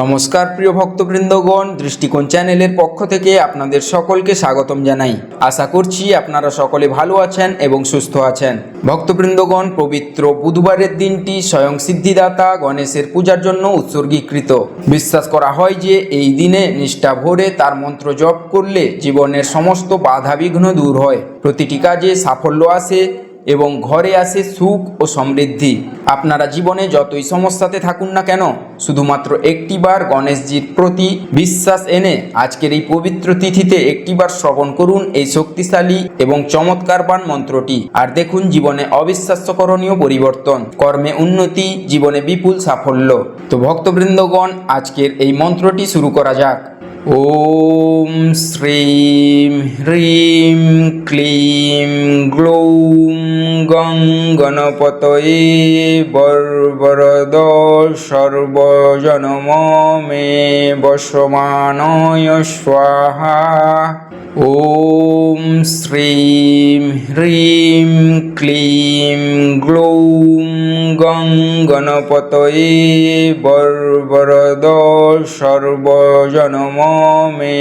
নমস্কার, প্রিয় ভক্তবৃন্দগণ, দৃষ্টিকোণ চ্যানেলের পক্ষ থেকে আপনাদের সকলকে স্বাগতম জানাই। আশা করছি আপনারা সকলে ভালো আছেন এবং সুস্থ আছেন। ভক্তবৃন্দগণ, পবিত্র বুধবারের দিনটি স্বয়ং সিদ্ধিদাতা গণেশের পূজার জন্য উৎসর্গীকৃত। বিশ্বাস করা হয় যে এই দিনে নিষ্ঠা ভরে তার মন্ত্র জপ করলে জীবনের সমস্ত বাধা বিঘ্ন দূর হয়। প্রতিটি কাজে সাফল্য আসে এবং ঘরে আসে সুখ ও সমৃদ্ধি আপনারা জীবনে যতই সমস্যাতে থাকুন না কেন শুধুমাত্র একটিবার গণেশজির প্রতি বিশ্বাস এনে আজকের এই পবিত্র তিথিতে একটিবার শ্রবণ করুন এই শক্তিশালী এবং চমৎকারবান মন্ত্রটি আর দেখুন জীবনে অবিশ্বাস্যকরণীয় পরিবর্তন কর্মে উন্নতি জীবনে বিপুল সাফল্য তো ভক্তবৃন্দগণ আজকের এই মন্ত্রটি শুরু করা যাক ॐ श्रीं ह्रीं क्लीं ग्लौं गं गणपतये बर्वरद सर्वजनम मे वशमानय स्वाहा ॐ श्रीं ह्रीं क्लीं ग्लौं गं गणपतये बर्वरद सर्वजनम मे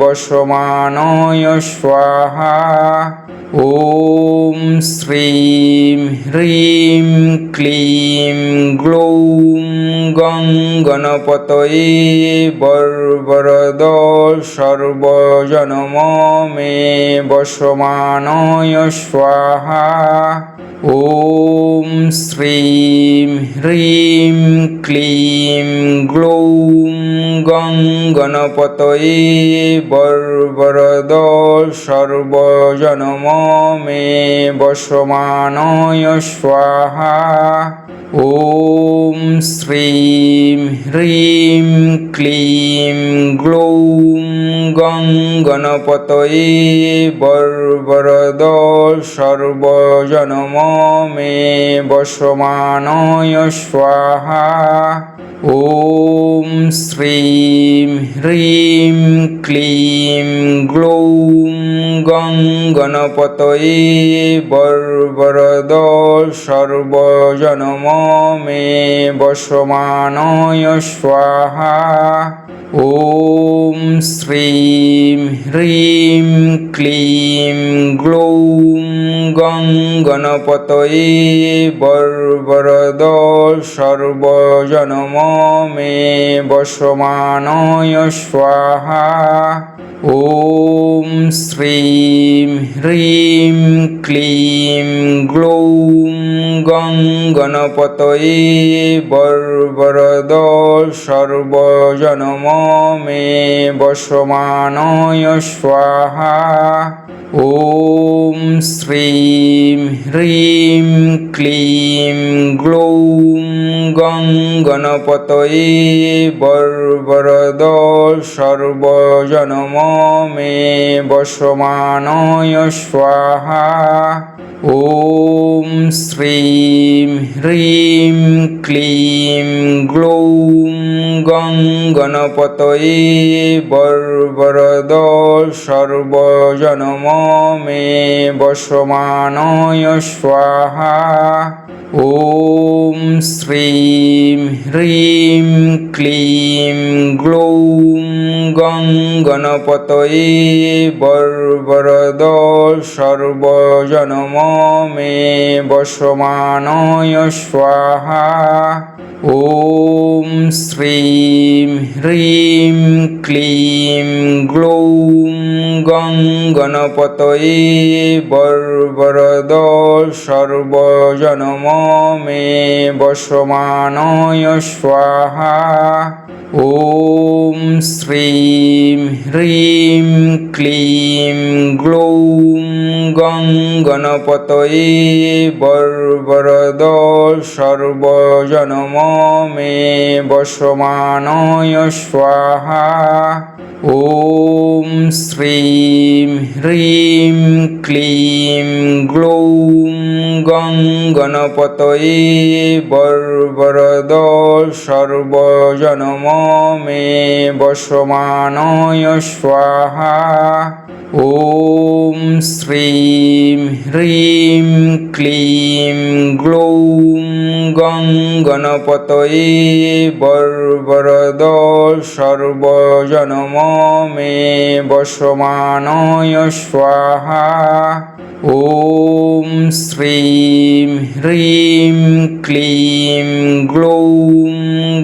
वशमानय स्वाहा ॐ श्रीं ह्रीं क्लीं ग्लौं गं गणपतये बर्वरद सर्वजनम मे वशमानय स्वाहा ॐ श्रीं ह्रीं क्लीं ग्लौं गं गणपतये बर्वरद सर्वजनम मे वशमानय स्वाहा ॐ श्रीं ह्रीं क्लीं ग्लौं गं गणपतये बर्वरद सर्वजनम मे वशमानय स्वाहा ॐ श्रीं ह्रीं क्लीं ग्लौं गं गणपतये बर्वरद सर्वजनम मे वशमानय स्वाहा। ॐ श्रीं ह्रीं क्लीं ग्लौं গং গণপতয়ে বর্বরদ সর্বজনম মে বসমানয় স্বাহা। ॐ শ্রীম হ্রীম ক্লিম গ্লৌম গং গণপতয়ে বর্বরদ সর্বজনম মে বসমানয় স্বাহা। ॐ श्रीं ह्रीं क्लीं ग्लौं गं गणपतये बर्वरद सर्वजनम मे वशमानय स्वाहा। ॐ श्रीं ह्रीं क्लीं ग्लौं गं गणपतये बर्वरद सर्वजनम मे वशमानय स्वाहा ॐ श्रीं ह्रीं क्लीं ग्लौं गं गणपतये बर्वरद सर्वजनम मे वशमानय स्वाहा ॐ श्रीं ह्रीं क्लीं ग्लौं गं गणपतये बर्वरद सर्वजनम मे वशमानय स्वाहा। ॐ श्रीं ह्रीं क्लीं ग्लौं गं गणपतये बर्वरद सर्वजनम मे वशमानय स्वाहा ॐ श्रीं ह्रीं क्लीं ग्लौं गं गणपतये बर्वरद सर्वजनम मे वशमानय स्वाहा ॐ श्रीं ह्रीं क्लीं ग्लौं गङ्गणपतये बर्वरद सर्वजनममे वसमानय स्वाहा ॐ श्रीं ह्रीं क्लीं ग्लौं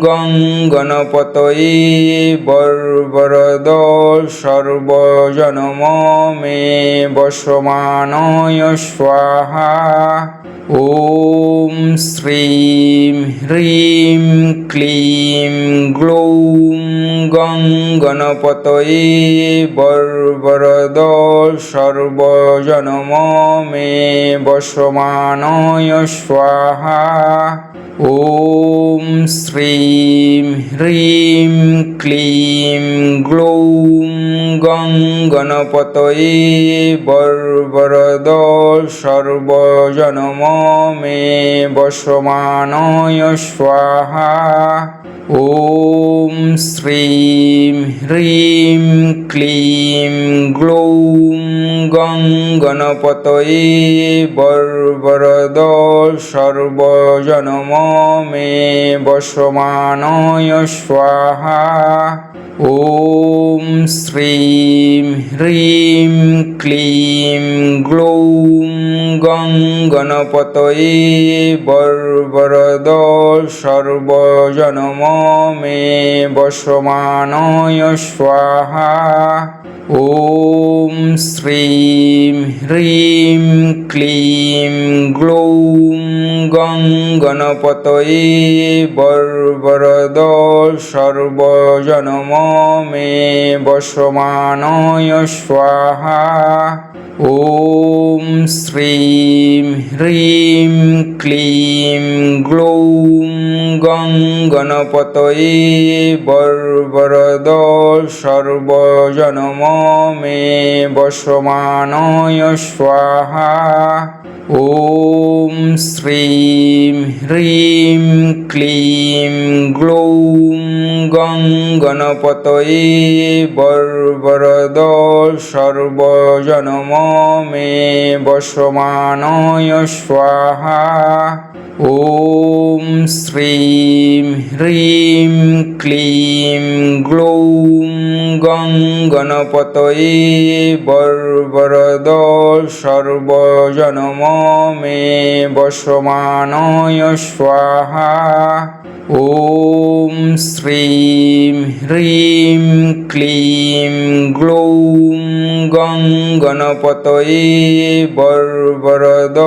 गं गणपतये बर्वरद सर्वजनम मे वसमानय स्वाहा। ॐ श्रीं ह्रीं क्लीं ग्लौं গং গণপতয়ে বর্বরদ সর্বজনম মে বসমানয় স্বাহা ॐ श्रीं ह्रीं क्लीं ग्लौं गं गणपतये बर्वरद सर्वजनम मे वसमानय स्वाहा ॐ श्रीं ह्रीं क्लीं ग्लौं गङ्गणपतये बर्वरद बर्वरदसर्वजनममे वसमानय स्वाहा। ॐ श्रीं ह्रीं क्लीं ग्लौं গং গণপতয়ে বর্বরদ সর্বজনম মে বসমানয় স্বাহা ॐ श्रीं ह्रीं क्लीं ग्लौं গং গণপতয়ে বর্বরদ সর্বজনম মে বসমানয় স্বাহা ॐ श्रीं ह्रीं क्लीं ग्लौं गङ्गणपतये बर्वरद सर्वजनममे वसमानय स्वाहा ॐ श्रीं ह्रीं क्लीं ग्लौं গং গণপতয়ে বর্বরদ সর্বজনম মে বসমানয় স্বাহা ॐ श्रीं ह्रीं क्लीं ग्लौं গং গণপতয়ে বর্বরদ সর্বজনম মে বসমানয় স্বাহা ॐ श्रीं ह्रीं क्लीं ग्लौं গং গণপতয়ে বর্বরদ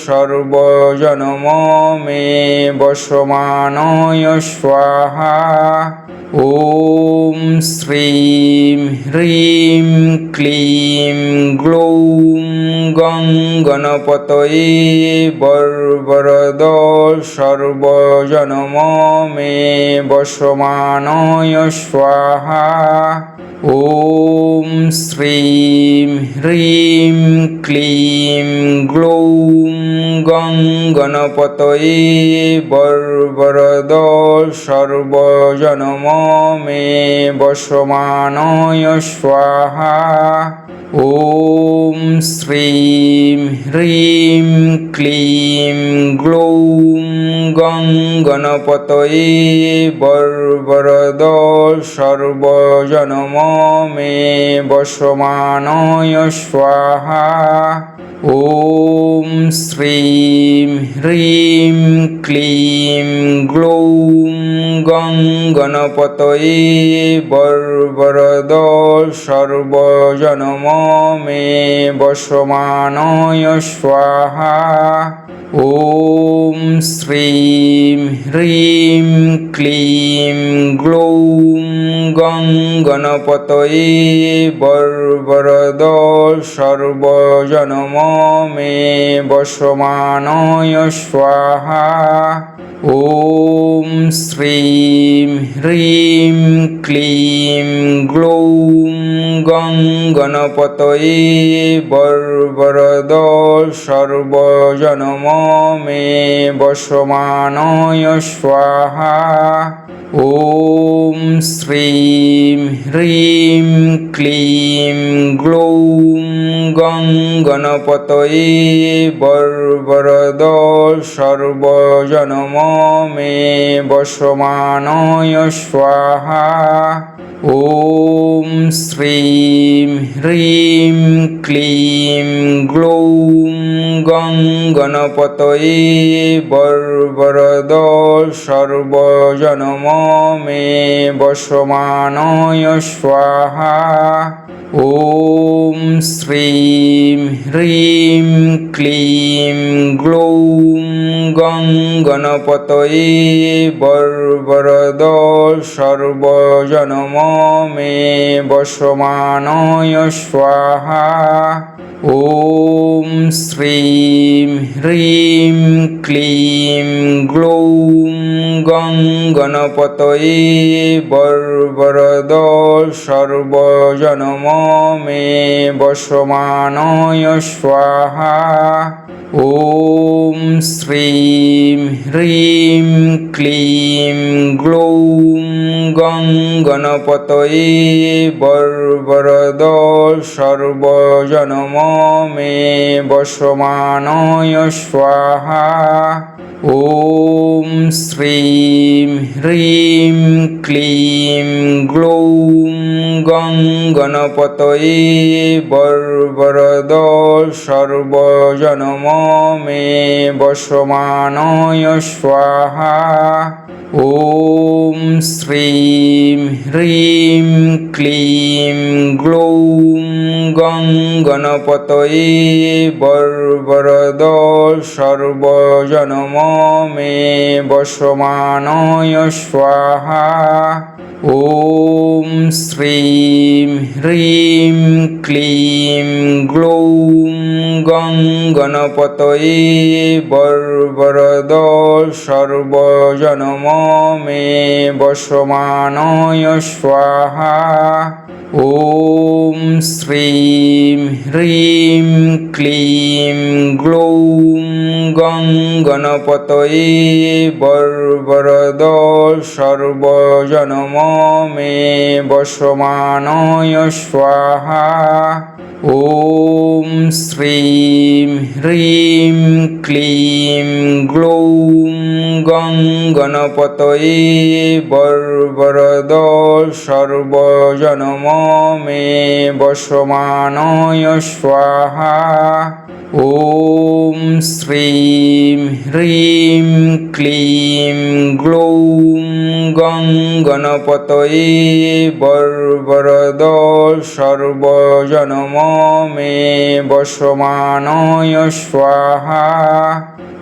সর্বজনম মে বসমানয় স্বাহা ॐ श्रीं ह्रीं क्लीं ग्लौं गङ्गणपतये बर्वरद सर्वजनममे वसमानय स्वाहा ॐ श्रीं ह्रीं क्लीं ग्लौं गङ्गणपतये बर्वरद बर्वरदसर्वजनममे वसमानय स्वाहा। ॐ श्रीं ह्रीं क्लीं ग्लौं গং গণপতয়ে বর্বরদ সর্বজনম মে বসমানয় স্বাহা। ॐ শ্রীং হ্রিং ক্লিং গ্লৌং গং গণপতয়ে বর্বরদ সর্বজনম মে বসমানয় স্বাহা। ॐ श्रीं ह्रीं क्लीं ग्लौं गङ्गणपतये बर्वरद बर्वरदसर्वजनममे वसमानय स्वाहा। ॐ श्रीं ह्रीं क्लीं ग्लौं গং গণপতয়ে বর্বরদ সর্বজনম মে বসমানয় স্বাহা। ॐ শ্রীং হ্রিং ক্লিং গ্লৌং গং গণপতয়ে বর্বরদ সর্বজনম মে বসমানয় স্বাহা। ॐ श्रीं ह्रीं क्लीं ग्लौं गं गणपतये बर्वरद सर्वजनम मे वसमानय स्वाहा। ॐ श्रीं ह्रीं क्लीं ग्लौं গং গণপতয়ে বর্বরদ সর্বজনম মে বসমানয় স্বাহা ॐ श्रीं ह्रीं क्लीं ग्लौं गं गणपतये बर्वरद सर्वजनम मे वसमानय स्वाहा ॐ श्रीं ह्रीं क्लीं ग्लौं गङ्गणपतये बर्वरद सर्वजनममे वसमानय स्वाहा ॐ श्रीं ह्रीं क्लीं ग्लौं गङ्गणपतये बर्वरद बर्वरदसर्वजनममे वसमानय स्वाहा। ॐ श्रीं ह्रीं क्लीं ग्लौं গং গণপতয়ে বর্বরদ সর্বজনম মে বসমানয় স্বাহা ॐ श्रीं ह्रीं क्लीं ग्लौं গং গণপতয়ে বর্বরদ সর্বজনম মে বসমানয় স্বাহা ॐ श्रीं ह्रीं क्लीं ग्लौं গং গণপতয়ে বর্বরদ সর্বজনম মে বসমানয় স্বাহা ॐ श्रीं ह्रीं क्लीं ग्लौं গং গণপতয়ে বর্বরদ সর্বজনম মে বসমানয় স্বাহা ॐ श्रीं ह्रीं क्लीं ग्लौं गङ्गणपतये गणपतये बर्वरद सर्वजनममे वसमानय स्वाहा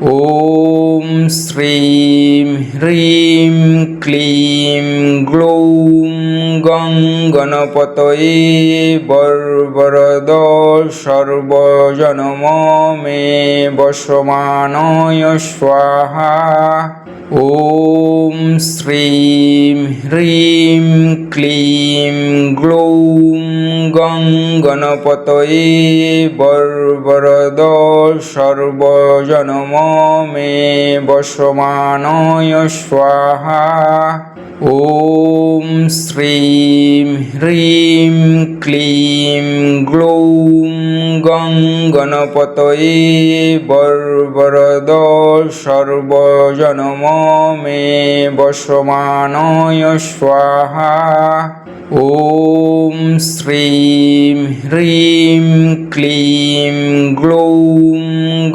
ॐ श्रीं ह्रीं क्लीं ग्लौं गङ्गणपतये बर्वरद बर्वरदसर्वजनममे वसमानय स्वाहा। ॐ श्रीं ह्रीं क्लीं ग्लौं গং গণপতয়ে বর্বরদ সর্বজনম মে বসমানয় স্বাহা ॐ श्रीं ह्रीं क्लीं ग्लौं গং গণপতয়ে বর্বরদ সর্বজনম মে বসমানয় স্বাহা ॐ श्रीं ह्रीं क्लीं ग्लौं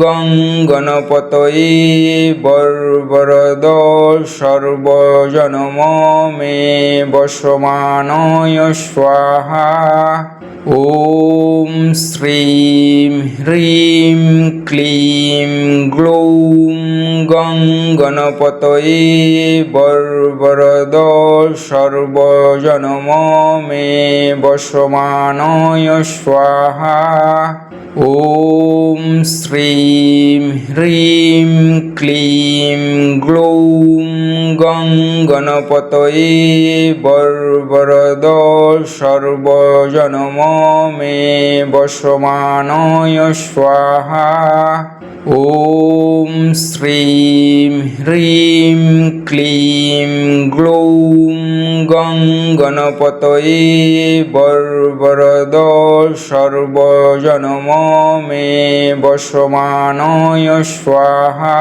गङ्गणपतये बर्वरद सर्वजनममे वसमानय स्वाहा ॐ ক্লিং গ্লৌং গং গণপতয়ে বর্বরদ সর্বজনম মে বসমানয় স্বাহা ॐ श्रीं ह्रीं क्लीं ग्लौं गङ्गणपतये बर्वरद बर्वरदसर्वजनममे वसमानय स्वाहा। ॐ श्रीं ह्रीं क्लीं ग्लौं গং গণপতয়ে বর্বরদ সর্বজনম মে বসমানয় স্বাহা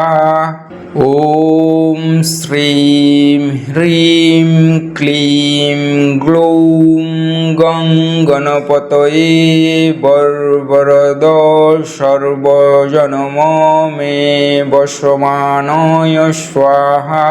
ॐ श्रीं ह्रीं क्लीं ग्लौं गं गणपतये बर्वरद सर्वजनम मे वशमानय स्वाहा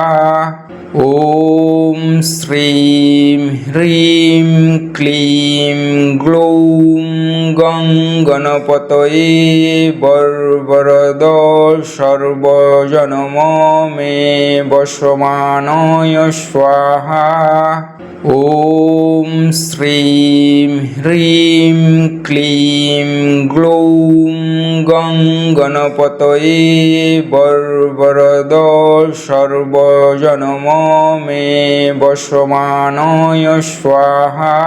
ॐ श्रीं ह्रीं क्लीं ग्लौं गङ्गणपतये बर्वरद बर्वरदसर्वजनममे वसमानय स्वाहा। ॐ श्रीं ह्रीं क्लीं ग्लौं গং গণপতয়ে বর্বরদ সর্বজনম মে বসমানয় স্বাহা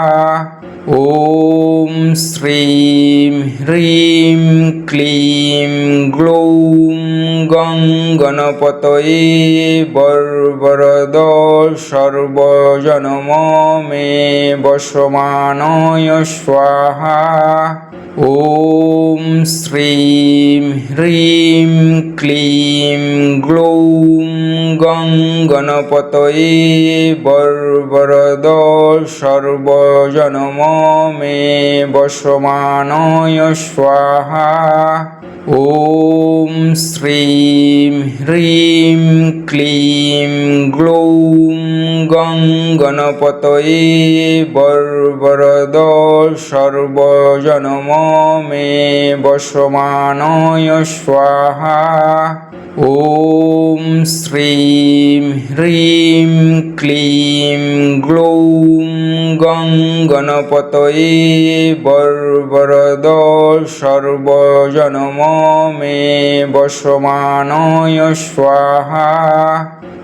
ॐ श्रीं ह्रीं क्लीं ग्लौं गं गणपतये बर्वरद सर्वजनम मे वशमानय स्वाहा ॐ श्रीं ह्रीं क्लीं ग्लौं गङ्गणपतये बर्वरद सर्वजनममे वसमानय स्वाहा ॐ श्रीं ह्रीं क्लीं ग्लौं গণপতয়ে বর্বরদ সর্বজনম মে বসমানয় স্বাহা ॐ श्रीं ह्रीं क्लीं ग्लौं গং গণপতয়ে বর্বরদ সর্বজনম মে বসমানয় স্বাহা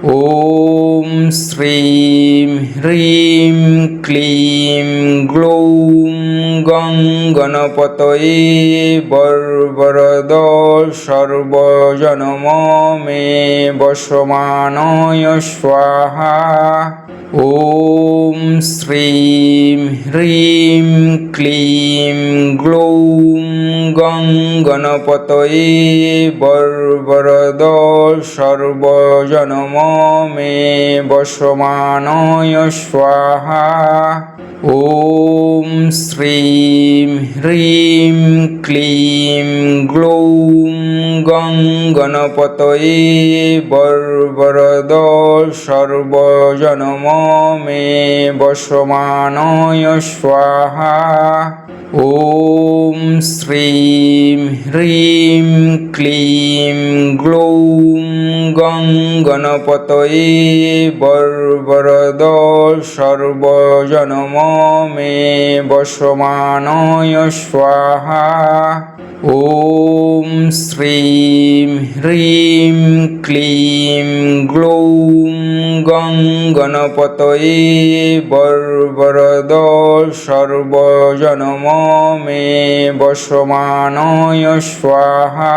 ॐ श्रीं ह्रीं क्लीं ग्लौं गङ्गणपतये बर्वरद बर्वरदसर्वजनममे वसमानय स्वाहा। ॐ श्रीं ह्रीं क्लीं ग्लौं গং গণপতয়ে বর্বরদ সর্বজনম মে বসমানয় স্বাহা। ॐ শ্রীম হ্রীম ক্লিম গ্লৌম গং গণপতয়ে বর্বরদ সর্বজনম মে বসমানয় স্বাহা। ॐ श्रीं ह्रीं क्लीं ग्लौं गङ्गणपतये बर्वरद सर्वजनममे वसमानय स्वाहा ॐ श्रीं ह्रीं क्लीं ग्लौं गङ्गणपतये बर्वरद सर्वजनममे वसमानय स्वाहा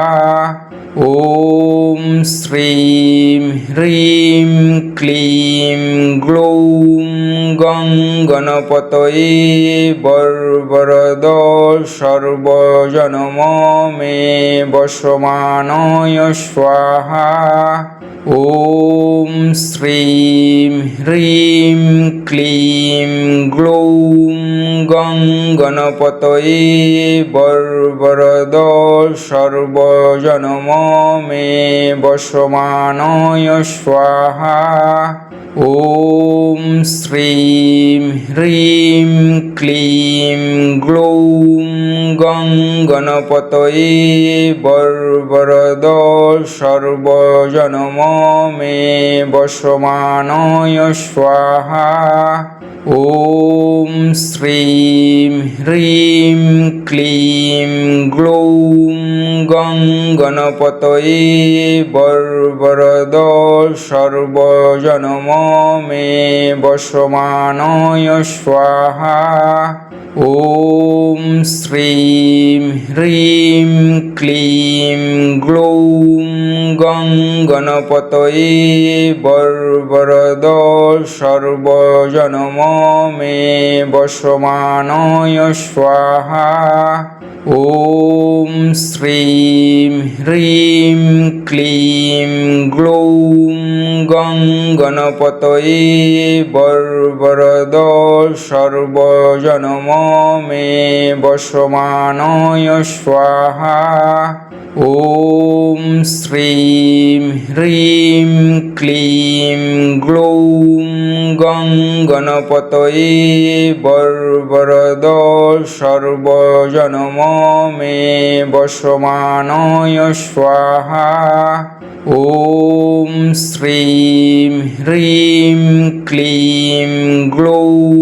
ॐ श्रीं ह्रीं क्लीं ग्लौं गङ्गणपतये बर्वरद बर्वरदसर्वजनममे वसमानय स्वाहा। ॐ श्रीं ह्रीं क्लीं ग्लौं গং গণপতয়ে বর্বরদ সর্বজনম মে বসমানয় স্বাহা। ॐ শ্রীং হ্রিং ক্লিং গ্লৌং গং গণপতয়ে বর্বরদ সর্বজনম মে বসমানয় স্বাহা। ॐ श्रीं ह्रीं क्लीं ग्लौं गङ्गणपतये बर्वरद बर्वरदसर्वजनममे वसमानय स्वाहा। ॐ श्रीं ह्रीं क्लीं ग्लौं গং গণপতয়ে বর্বরদ সর্বজনম মে বসমানয় স্বাহা ॐ श्रीं ह्रीं क्लीं ग्लौं गं गणपतये बर्वरद सर्वजनम मे वसमानय स्वाहा ॐ श्रीं ह्रीं क्लीं ग्लौं गङ्गणपतये बर्वरद बर्वरदसर्वजनममे वसमानय स्वाहा। ॐ श्रीं ह्रीं क्लीं ग्लौं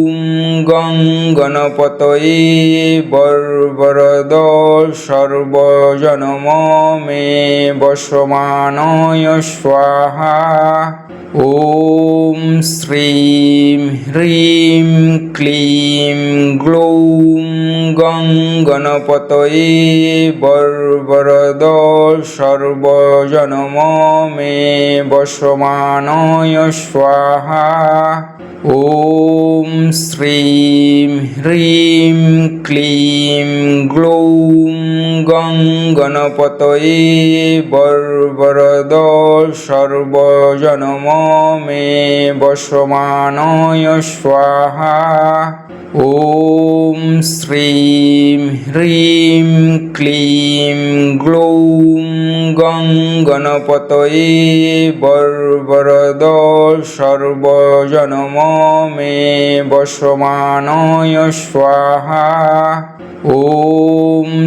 গং গণপতয়ে বর্বরদ সর্বজনম মে বসমানয় স্বাহা ॐ श्रीं ह्रीं क्लीं ग्लौं গং গণপতয়ে বর্বরদ সর্বজনম মে বসমানয় স্বাহা ॐ श्रीं ह्रीं क्लीं ग्लौं गङ्गणपतये बर्वरद बर्वरदसर्वजनममे वसमानय स्वाहा। ॐ श्रीं ह्रीं क्लीं গং গণপতয়ে বর্বরদ সর্বজনম মে বসমানয় স্বাহা। ॐ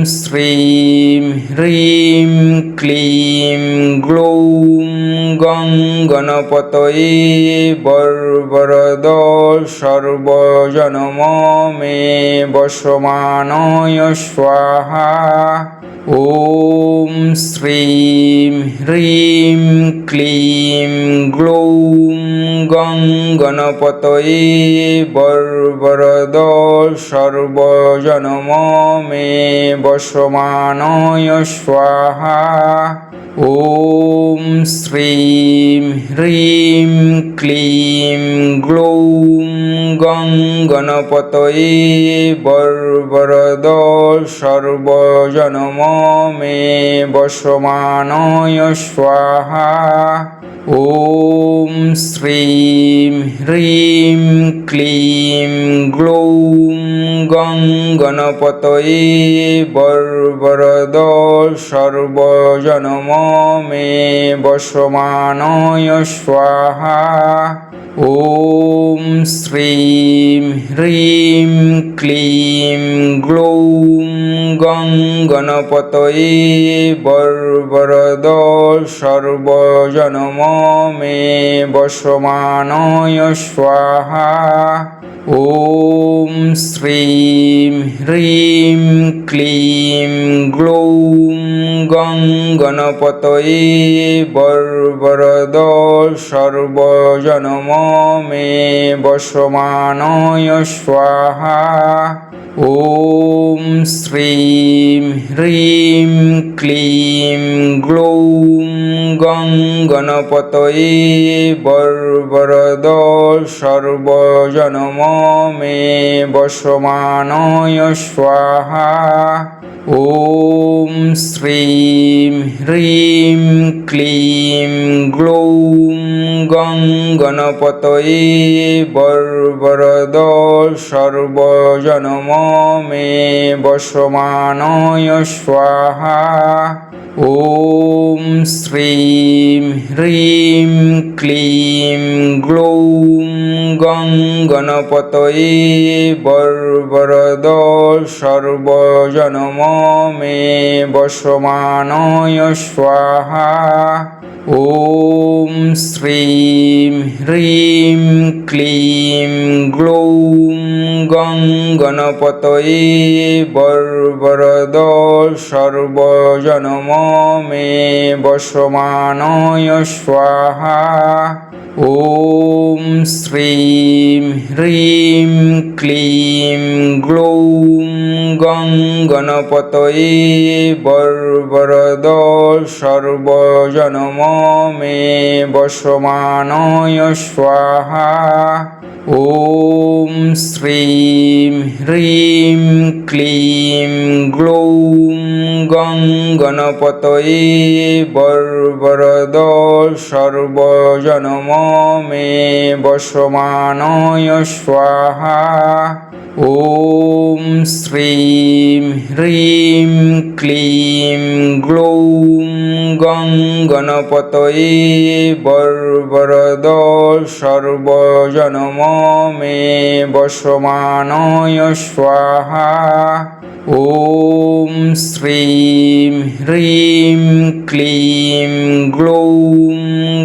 শ্রীম হ্রীম ক্লিম গ্লৌম গং গণপতয়ে বর্বরদ সর্বজনম মে বসমানয় স্বাহা। ॐ श्रीं ह्रीं क्लीं ग्लौं গং গণপতয়ে বর্বরদ সর্বজনম মে বসমানয় স্বাহা ॐ श्रीं ह्रीं क्लीं ग्लौं গং গণপতয়ে বর্বরদ সর্বজনম মে বসমানয় স্বাহা ॐ श्रीं ह्रीं क्लीं ग्लौं गङ्गणपतये बर्वरद सर्वजनममे वसमानय स्वाहा ॐ श्रीं ह्रीं क्लीं ग्लौं गङ्गणपतये बर्वरद सर्वजनममे वसमानय स्वाहा ॐ श्रीं ह्रीं क्लीं ग्लौं गङ्गणपतये बर्वरद बर्वरदसर्वजनममे वसमानय स्वाहा। ॐ श्रीं ह्रीं क्लीं ग्लौं গং গণপতয়ে বর্বরদ সর্বজনম মে বসমানয় স্বাহা। ॐ श्रीं ह्रीं क्लीं গ্লৌং গং গণপতয়ে বর্বরদ সর্বজনম মে বসমানয় স্বাহা। ॐ শ্রীং হ্রিং ক্লিং গ্লৌং গং গণপতয়ে বর্বরদ সর্বজনম মে বসমানয় স্বাহা। ॐ श्रीं ह्रीं क्लीं ग्लौं गङ्गणपतये बर्वरद सर्वजनममे वसमानय स्वाहा ॐ श्रीं ह्रीं क्लीं ग्लौं গং গণপতয়ে বর্বরদ সর্বজনম মে বসমানয় স্বাহা। ॐ শ্রীং হ্রিং ক্লিং গ্লৌং গং গণপতয়ে বর্বরদ সর্বজনম মে বসমানয় স্বাহা। ॐ श्रीं ह्रीं क्लीं ग्लौं गङ्गणपतये बर्वरद बर्वरदसर्वजनममे वसमानय स्वाहा। ॐ श्रीं ह्रीं क्लीं ग्लौं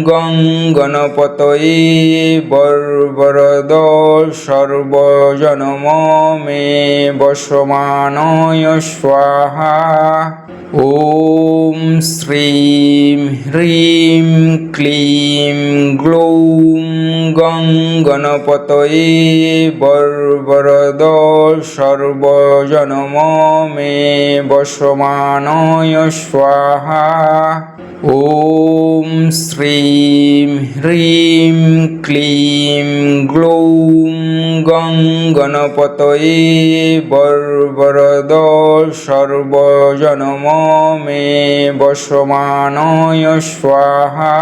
গং গণপতয়ে বর্বরদ সর্বজনম মে বসমানয় স্বাহা। ॐ শ্রীং হ্রিং ক্লিং গ্লৌং গং গণপতয়ে বর্বরদ সর্বজনম মে বসমানয় স্বাহা। ॐ ক্লিং গ্লৌং গং গণপতয়ে বর্বরদ সর্বজনম মে বসমানয় স্বাহা